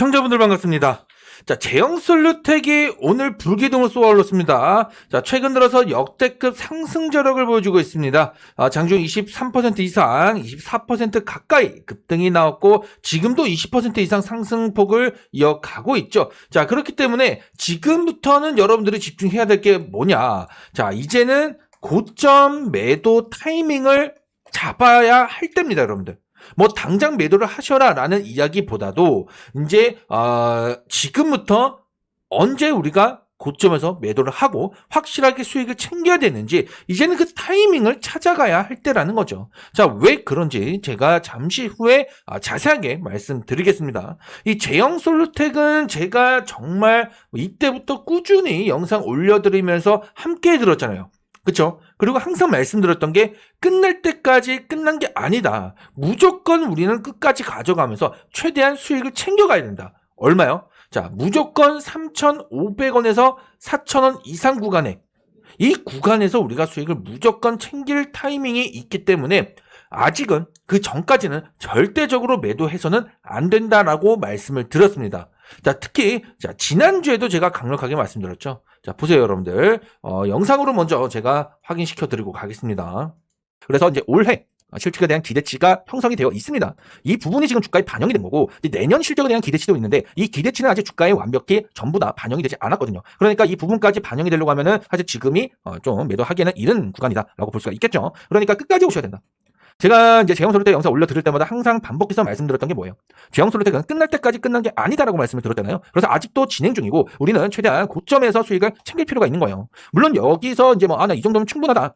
시청자분들 반갑습니다. 자, 제형 솔루텍이 오늘 불기둥을 쏘아올렸습니다. 자, 최근 들어서 역대급 상승 저력을 보여주고 있습니다. 아, 장중 23% 이상, 24% 가까이 급등이 나왔고, 지금도 20% 이상 상승폭을 이어가고 있죠. 자, 그렇기 때문에 지금부터는 여러분들이 집중해야 될 게 뭐냐. 자, 이제는 고점 매도 타이밍을 잡아야 할 때입니다, 여러분들. 뭐 당장 매도를 하셔라라는 이야기보다도 이제 어, 지금부터 언제 우리가 고점에서 매도를 하고 확실하게 수익을 챙겨야 되는지 이제는 그 타이밍을 찾아가야 할 때라는 거죠. 자, 왜 그런지 제가 잠시 후에 아, 자세하게 말씀드리겠습니다. 이 제형 솔루텍은 제가 정말 이때부터 꾸준히 영상 올려드리면서 함께 들었잖아요. 그쵸? 그리고 항상 말씀드렸던 게 끝날 때까지 끝난 게 아니다. 무조건 우리는 끝까지 가져가면서 최대한 수익을 챙겨가야 된다. 얼마요? 자, 무조건 3,500원에서 4,000원 이상 구간에 이 구간에서 우리가 수익을 무조건 챙길 타이밍이 있기 때문에 아직은 그 전까지는 절대적으로 매도해서는 안 된다라고 말씀을 드렸습니다. 자, 특히 자, 지난주에도 제가 강력하게 말씀드렸죠. 자, 보세요, 여러분들. 어, 영상으로 먼저 제가 확인시켜 드리고 가겠습니다. 그래서 이제 올해 실적에 대한 기대치가 형성이 되어 있습니다. 이 부분이 지금 주가에 반영이 된 거고 내년 실적에 대한 기대치도 있는데 이 기대치는 아직 주가에 완벽히 전부 다 반영이 되지 않았거든요. 그러니까 이 부분까지 반영이 되려고 하면은 사실 지금이 어, 좀 매도하기에는 이른 구간이다라고 볼 수가 있겠죠. 그러니까 끝까지 오셔야 된다. 제가 이제 제형솔루텍 영상 올려 드릴 때마다 항상 반복해서 말씀드렸던 게 뭐예요? 제형솔루텍은 끝날 때까지 끝난 게 아니다라고 말씀을 드렸잖아요. 그래서 아직도 진행 중이고 우리는 최대한 고점에서 수익을 챙길 필요가 있는 거예요. 물론 여기서 이제 뭐 아 나 이 정도면 충분하다.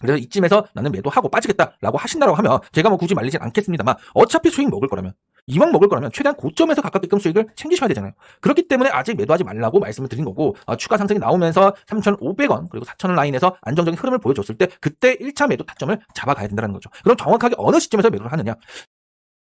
그래서 이쯤에서 나는 매도하고 빠지겠다라고 하신다고 하면 제가 뭐 굳이 말리진 않겠습니다만 어차피 수익 먹을 거라면 이왕 먹을 거라면 최대한 고점에서 가깝게끔 수익을 챙기셔야 되잖아요. 그렇기 때문에 아직 매도하지 말라고 말씀을 드린 거고 어, 추가 상승이 나오면서 3,500원 그리고 4,000원 라인에서 안정적인 흐름을 보여줬을 때 그때 1차 매도 타점을 잡아가야 된다는 거죠. 그럼 정확하게 어느 시점에서 매도를 하느냐?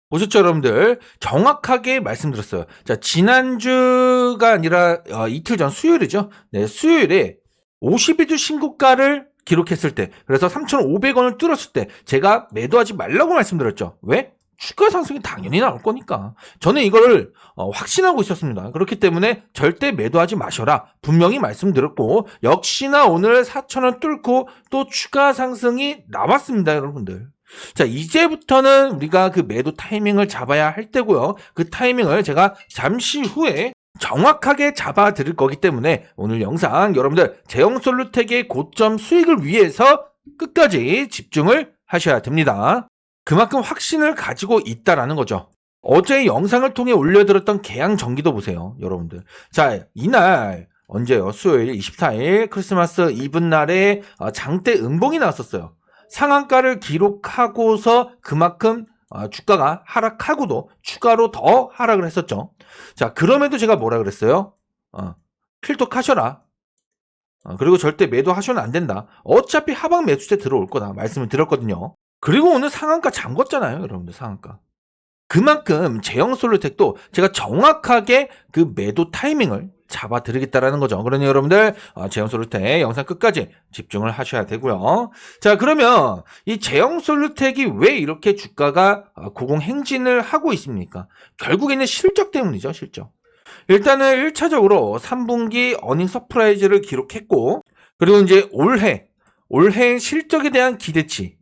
보셨죠, 여러분들? 정확하게 말씀드렸어요. 자, 지난주가 아니라 어, 이틀 전 수요일이죠. 네, 수요일에 51주 신고가를 기록했을 때, 그래서 3,500원을 뚫었을 때, 제가 매도하지 말라고 말씀드렸죠. 왜? 주가 상승이 당연히 나올 거니까. 저는 이거를 어, 확신하고 있었습니다. 그렇기 때문에 절대 매도하지 마셔라. 분명히 말씀드렸고, 역시나 오늘 4,000원 뚫고 또 추가 상승이 나왔습니다, 여러분들. 자, 이제부터는 우리가 그 매도 타이밍을 잡아야 할 때고요. 그 타이밍을 제가 잠시 후에 정확하게 잡아 드릴 거기 때문에 오늘 영상 여러분들 제형솔루텍의 고점 수익을 위해서 끝까지 집중을 하셔야 됩니다. 그만큼 확신을 가지고 있다라는 거죠. 어제 영상을 통해 올려드렸던 개양 전기도 보세요, 여러분들. 자, 이날 언제요? 수요일 24일 크리스마스 이브 날에 어, 장대 음봉이 나왔었어요. 상한가를 기록하고서 그만큼 어, 주가가 하락하고도 추가로 더 하락을 했었죠. 자, 그럼에도 제가 뭐라 그랬어요? 어, 필독 하셔라. 어, 그리고 절대 매도하셔는 안 된다. 어차피 하방 매수세 들어올 거다. 말씀을 드렸거든요. 그리고 오늘 상한가 잠궜잖아요. 여러분들 상한가. 그만큼 제형 솔루텍도 제가 정확하게 그 매도 타이밍을 잡아드리겠다라는 거죠. 그러니 여러분들 어, 제형 솔루텍 영상 끝까지 집중을 하셔야 되고요. 자 그러면 이 제형 솔루텍이 왜 이렇게 주가가 어, 고공행진을 하고 있습니까? 결국에는 실적 때문이죠. 실적. 일단은 1차적으로 3분기 어닝 서프라이즈를 기록했고 그리고 이제 올해 올해 실적에 대한 기대치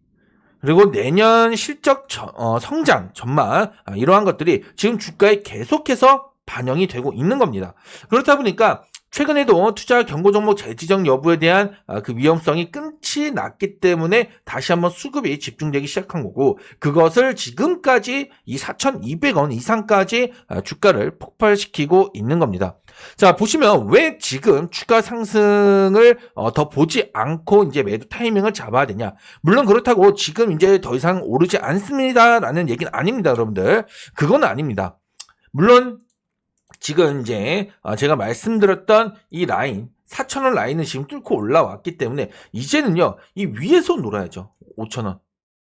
그리고 내년 실적 저- 어, 성장 전망 아, 이러한 것들이 지금 주가에 계속해서 반영이 되고 있는 겁니다. 그렇다 보니까 최근에도 투자 경고 종목 재지정 여부에 대한 아, 그 위험성이 끊지 났기 때문에 다시 한번 수급이 집중되기 시작한 거고 그것을 지금까지 이 4,200원 이상까지 아, 주가를 폭발시키고 있는 겁니다. 자 보시면 왜 지금 추가 상승을 어, 더 보지 않고 이제 매도 타이밍을 잡아야 되냐? 물론 그렇다고 지금 이제 더 이상 오르지 않습니다라는 얘기는 아닙니다, 여러분들. 그건 아닙니다. 물론 지금 이제 어, 제가 말씀드렸던 이 라인 4,000원 라인은 지금 뚫고 올라왔기 때문에 이제는요 이 위에서 놀아야죠 5,000원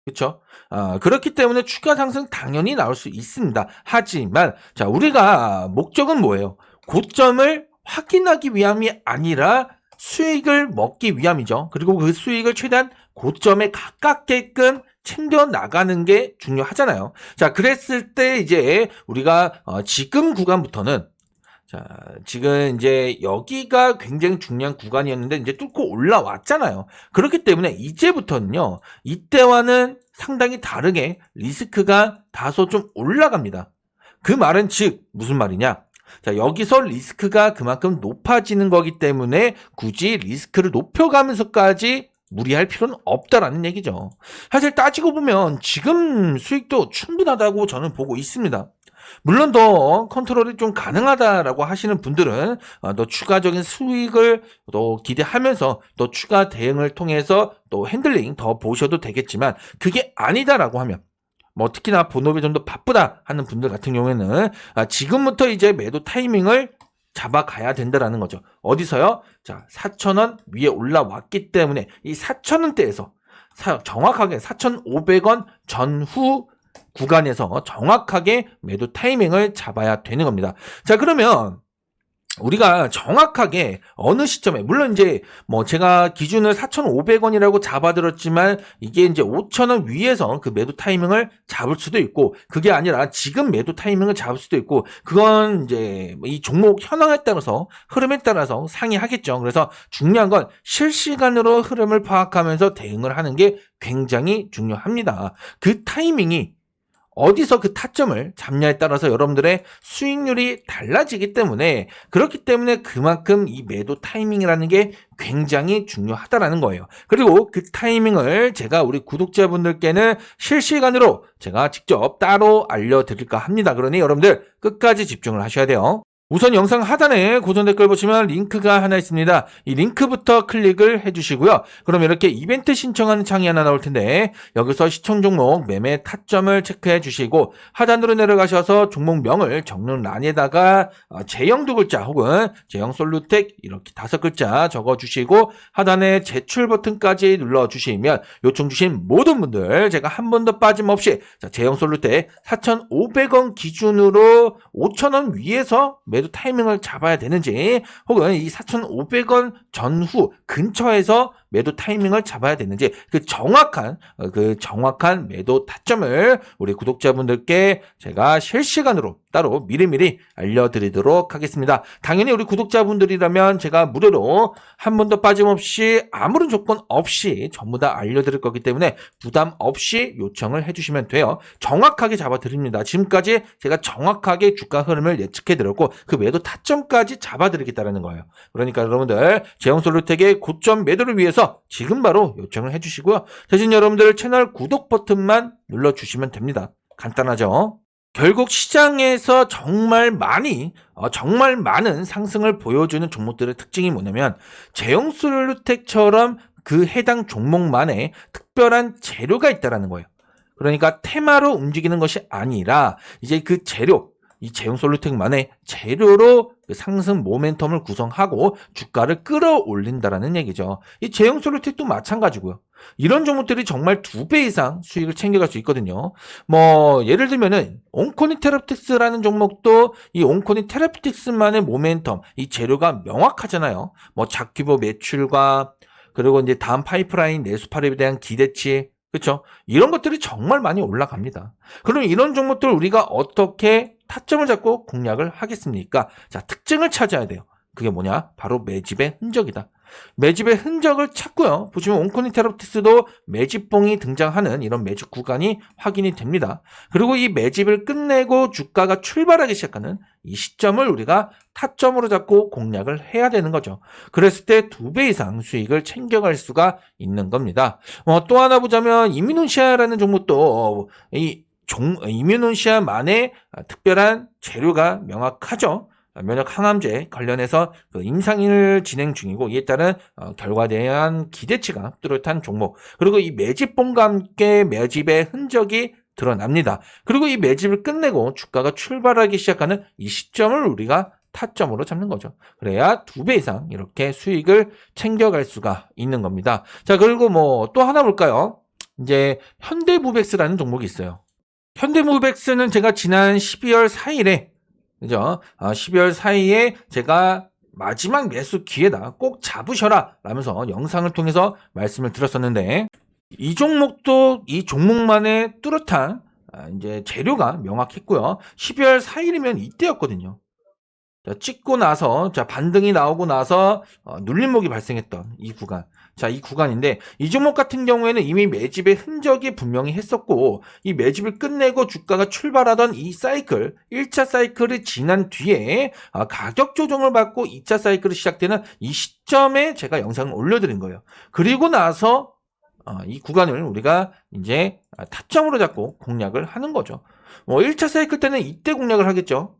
그렇죠? 아, 그렇기 때문에 추가 상승 당연히 나올 수 있습니다. 하지만 자 우리가 목적은 뭐예요? 고점을 확인하기 위함이 아니라 수익을 먹기 위함이죠. 그리고 그 수익을 최대한 고점에 가깝게끔 챙겨 나가는 게 중요하잖아요. 자, 그랬을 때 이제 우리가 어, 지금 구간부터는 자, 지금 이제 여기가 굉장히 중요한 구간이었는데 이제 뚫고 올라왔잖아요. 그렇기 때문에 이제부터는요. 이때와는 상당히 다르게 리스크가 다소 좀 올라갑니다. 그 말은 즉 무슨 말이냐? 자, 여기서 리스크가 그만큼 높아지는 거기 때문에 굳이 리스크를 높여가면서까지 무리할 필요는 없다라는 얘기죠. 사실 따지고 보면 지금 수익도 충분하다고 저는 보고 있습니다. 물론 더 컨트롤이 좀 가능하다라고 하시는 분들은 어, 더 추가적인 수익을 또 기대하면서 또 추가 대응을 통해서 또 핸들링 더 보셔도 되겠지만 그게 아니다라고 하면 뭐 특히나 본업이 좀 더 바쁘다 하는 분들 같은 경우에는 아, 지금부터 이제 매도 타이밍을 잡아가야 된다라는 거죠. 어디서요? 자, 4,000원 위에 올라왔기 때문에 이 4,000원대에서 정확하게 4,500원 전후 구간에서 정확하게 매도 타이밍을 잡아야 되는 겁니다. 자, 그러면 우리가 정확하게 어느 시점에 물론 이제 뭐 제가 기준을 4,500원이라고 잡아들었지만 이게 이제 5,000원 위에서 그 매도 타이밍을 잡을 수도 있고 그게 아니라 지금 매도 타이밍을 잡을 수도 있고 그건 이제 이 종목 현황에 따라서 흐름에 따라서 상이하겠죠. 그래서 중요한 건 실시간으로 흐름을 파악하면서 대응을 하는 게 굉장히 중요합니다. 그 타이밍이 어디서 그 타점을 잡냐에 따라서 여러분들의 수익률이 달라지기 때문에 그렇기 때문에 그만큼 이 매도 타이밍이라는 게 굉장히 중요하다라는 거예요. 그리고 그 타이밍을 제가 우리 구독자분들께는 실시간으로 제가 직접 따로 알려드릴까 합니다. 그러니 여러분들 끝까지 집중을 하셔야 돼요. 우선 영상 하단에 고정 댓글 보시면 링크가 하나 있습니다. 이 링크부터 클릭을 해주시고요. 그럼 이렇게 이벤트 신청하는 창이 하나 나올 텐데 여기서 시청 종목 매매 타점을 체크해 주시고 하단으로 내려가셔서 종목명을 적는란에다가 어, 제형 두 글자 혹은 제형 솔루텍 이렇게 다섯 글자 적어 주시고 하단에 제출 버튼까지 눌러 주시면 요청 주신 모든 분들 제가 한 번도 빠짐없이 자, 제형 솔루텍 4,500원 기준으로 5,000원 위에서 매 매도 타이밍을 잡아야 되는지 혹은 이 4,500원 전후 근처에서 매도 타이밍을 잡아야 되는지 그 정확한 어, 그 정확한 매도 타점을 우리 구독자분들께 제가 실시간으로 따로 미리미리 알려드리도록 하겠습니다. 당연히 우리 구독자분들이라면 제가 무료로 한 번도 빠짐없이 아무런 조건 없이 전부 다 알려드릴 거기 때문에 부담 없이 요청을 해주시면 돼요. 정확하게 잡아드립니다. 지금까지 제가 정확하게 주가 흐름을 예측해드렸고 그 매도 타점까지 잡아드리겠다는 거예요. 그러니까 여러분들 제형솔루텍의 고점 매도를 위해서 지금 바로 요청을 해주시고요. 대신 여러분들 채널 구독 버튼만 눌러주시면 됩니다. 간단하죠? 결국 시장에서 정말 많이 어, 정말 많은 상승을 보여주는 종목들의 특징이 뭐냐면 제형솔루텍처럼 그 해당 종목만의 특별한 재료가 있다라는 거예요. 그러니까 테마로 움직이는 것이 아니라 이제 그 재료 이 제형 솔루텍만의 재료로 그 상승 모멘텀을 구성하고 주가를 끌어올린다라는 얘기죠. 이 제형 솔루텍도 마찬가지고요. 이런 종목들이 정말 두 배 이상 수익을 챙겨갈 수 있거든요. 뭐 예를 들면은 온코니 테라피틱스라는 종목도 이 온코니 테라피틱스만의 모멘텀, 이 재료가 명확하잖아요. 뭐 작규모 매출과 그리고 이제 다음 파이프라인 내수파립에 대한 기대치 그렇죠? 이런 것들이 정말 많이 올라갑니다. 그럼 이런 종목들 우리가 어떻게 타점을 잡고 공략을 하겠습니까? 자, 특징을 찾아야 돼요. 그게 뭐냐? 바로 매집의 흔적이다. 매집의 흔적을 찾고요. 보시면 온코니 테라피스도 매집봉이 등장하는 이런 매집 구간이 확인이 됩니다. 그리고 이 매집을 끝내고 주가가 출발하기 시작하는 이 시점을 우리가 타점으로 잡고 공략을 해야 되는 거죠. 그랬을 때 두 배 이상 수익을 챙겨갈 수가 있는 겁니다. 어, 또 하나 보자면 이민노시아라는 종목도 이 종, 이민노시아만의 특별한 재료가 명확하죠. 면역 항암제 관련해서 그 임상을 진행 중이고 이에 따른 어, 결과에 대한 기대치가 뚜렷한 종목 그리고 이 매집봉과 함께 매집의 흔적이 드러납니다. 그리고 이 매집을 끝내고 주가가 출발하기 시작하는 이 시점을 우리가 타점으로 잡는 거죠. 그래야 두 배 이상 이렇게 수익을 챙겨갈 수가 있는 겁니다. 자, 그리고 뭐 또 하나 볼까요? 이제 현대무백스라는 종목이 있어요. 현대무백스는 제가 지난 12월 4일에 그죠? 어, 12월 사이에 제가 마지막 매수 기회다. 꼭 잡으셔라. 라면서 영상을 통해서 말씀을 드렸었는데, 이 종목도 이 종목만의 뚜렷한 아, 이제 재료가 명확했고요. 12월 4일이면 이때였거든요. 자, 찍고 나서 자 반등이 나오고 나서 어, 눌림목이 발생했던 이 구간. 자, 이 구간인데 이 종목 같은 경우에는 이미 매집의 흔적이 분명히 했었고 이 매집을 끝내고 주가가 출발하던 이 사이클 1차 사이클이 지난 뒤에 아, 가격 조정을 받고 2차 사이클이 시작되는 이 시점에 제가 영상을 올려드린 거예요. 그리고 나서 어, 이 구간을 우리가 이제 아, 타점으로 잡고 공략을 하는 거죠. 뭐 1차 사이클 때는 이때 공략을 하겠죠.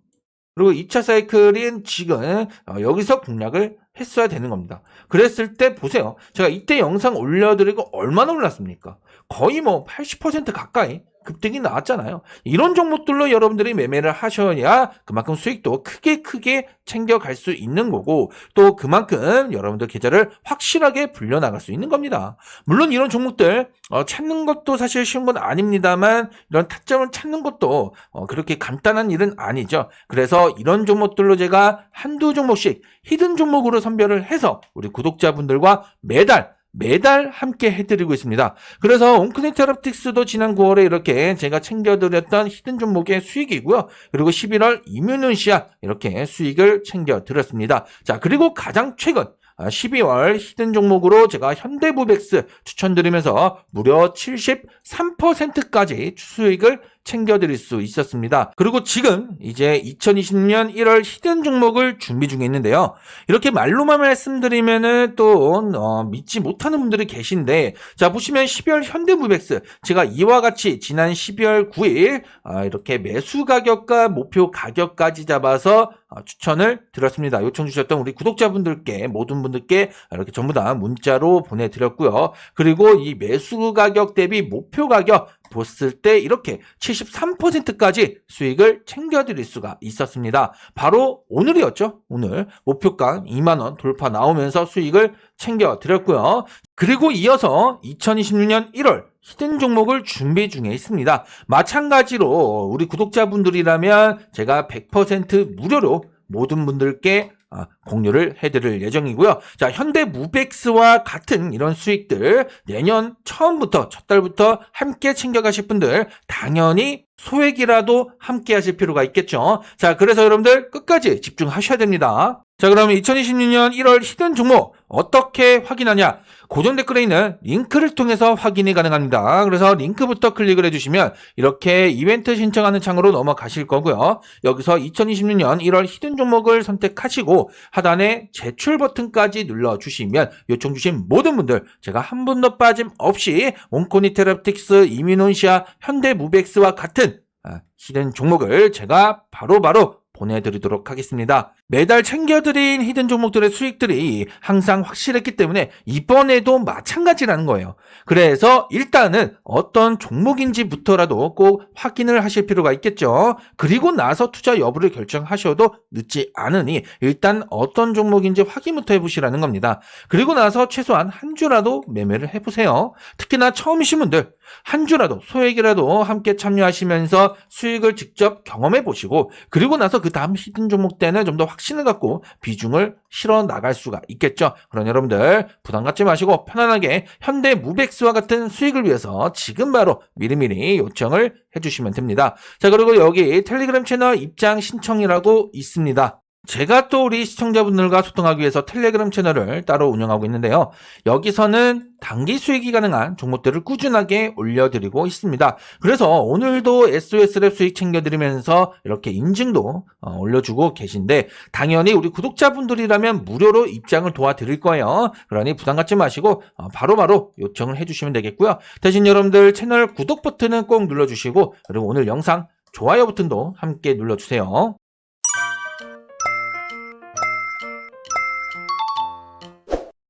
그리고 2차 사이클인 지금 어, 여기서 공략을 했어야 되는 겁니다. 그랬을 때 보세요. 제가 이때 영상 올려드리고 얼마나 올랐습니까? 거의 뭐 80% 가까이 급등이 나왔잖아요. 이런 종목들로 여러분들이 매매를 하셔야 그만큼 수익도 크게 크게 챙겨갈 수 있는 거고 또 그만큼 여러분들 계좌를 확실하게 불려나갈 수 있는 겁니다. 물론 이런 종목들 어, 찾는 것도 사실 쉬운 건 아닙니다만 이런 타점을 찾는 것도 어, 그렇게 간단한 일은 아니죠. 그래서 이런 종목들로 제가 한두 종목씩 히든 종목으로 선별을 해서 우리 구독자분들과 매달 매달 함께 해드리고 있습니다. 그래서 온크니 테라틱스도 지난 9월에 이렇게 제가 챙겨드렸던 히든 종목의 수익이고요. 그리고 11월 이뮤눈시아 이렇게 수익을 챙겨드렸습니다. 자, 그리고 가장 최근 12월 히든 종목으로 제가 현대무백스 추천드리면서 무려 73%까지 수익을 챙겨드릴 수 있었습니다. 그리고 지금 이제 2020년 1월 히든 종목을 준비 중에 있는데요. 이렇게 말로만 말씀드리면은 또 어, 믿지 못하는 분들이 계신데 자 보시면 12월 현대무백스 제가 이와 같이 지난 12월 9일 아, 이렇게 매수 가격과 목표 가격까지 잡아서 어, 추천을 드렸습니다. 요청 주셨던 우리 구독자분들께 모든 분들께 이렇게 전부 다 문자로 보내드렸고요. 그리고 이 매수 가격 대비 목표 가격 봤을 때 이렇게 73%까지 수익을 챙겨드릴 수가 있었습니다. 바로 오늘이었죠. 오늘 목표가 2만원 돌파 나오면서 수익을 챙겨드렸고요. 그리고 이어서 2026년 1월 히든 종목을 준비 중에 있습니다. 마찬가지로 우리 구독자분들이라면 제가 100% 무료로 모든 분들께 아, 공유를 해드릴 예정이고요. 자, 현대 무백스와 같은 이런 수익들 내년 처음부터 첫 달부터 함께 챙겨가실 분들 당연히 소액이라도 함께 하실 필요가 있겠죠. 자, 그래서 여러분들 끝까지 집중하셔야 됩니다. 자, 그러면 2026년 1월 히든 종목 어떻게 확인하냐? 고정 댓글에 있는 링크를 통해서 확인이 가능합니다. 그래서 링크부터 클릭을 해주시면 이렇게 이벤트 신청하는 창으로 넘어가실 거고요. 여기서 2026년 1월 히든 종목을 선택하시고 하단에 제출 버튼까지 눌러주시면 요청 주신 모든 분들 제가 한 분도 빠짐 없이 온코니 테라틱스, 이민온시아, 현대무백스와 같은 아, 히든 종목을 제가 바로 바로 보내드리도록 하겠습니다. 매달 챙겨드린 히든 종목들의 수익들이 항상 확실했기 때문에 이번에도 마찬가지라는 거예요. 그래서 일단은 어떤 종목인지부터라도 꼭 확인을 하실 필요가 있겠죠. 그리고 나서 투자 여부를 결정하셔도 늦지 않으니 일단 어떤 종목인지 확인부터 해보시라는 겁니다. 그리고 나서 최소한 한 주라도 매매를 해보세요. 특히나 처음이신 분들 한 주라도 소액이라도 함께 참여하시면서 수익을 직접 경험해 보시고 그리고 나서 그 다음 히든 종목 때는 좀 더 확신을 갖고 비중을 실어 나갈 수가 있겠죠. 그런 여러분들 부담 갖지 마시고 편안하게 현대 무백스와 같은 수익을 위해서 지금 바로 미리미리 요청을 해주시면 됩니다. 자 그리고 여기 텔레그램 채널 입장 신청이라고 있습니다. 제가 또 우리 시청자분들과 소통하기 위해서 텔레그램 채널을 따로 운영하고 있는데요. 여기서는 단기 수익이 가능한 종목들을 꾸준하게 올려드리고 있습니다. 그래서 오늘도 SOS랩 수익 챙겨드리면서 이렇게 인증도 어, 올려주고 계신데 당연히 우리 구독자분들이라면 무료로 입장을 도와드릴 거예요. 그러니 부담 갖지 마시고 어, 바로바로 요청을 해주시면 되겠고요. 대신 여러분들 채널 구독 버튼은 꼭 눌러주시고 그리고 오늘 영상 좋아요 버튼도 함께 눌러주세요.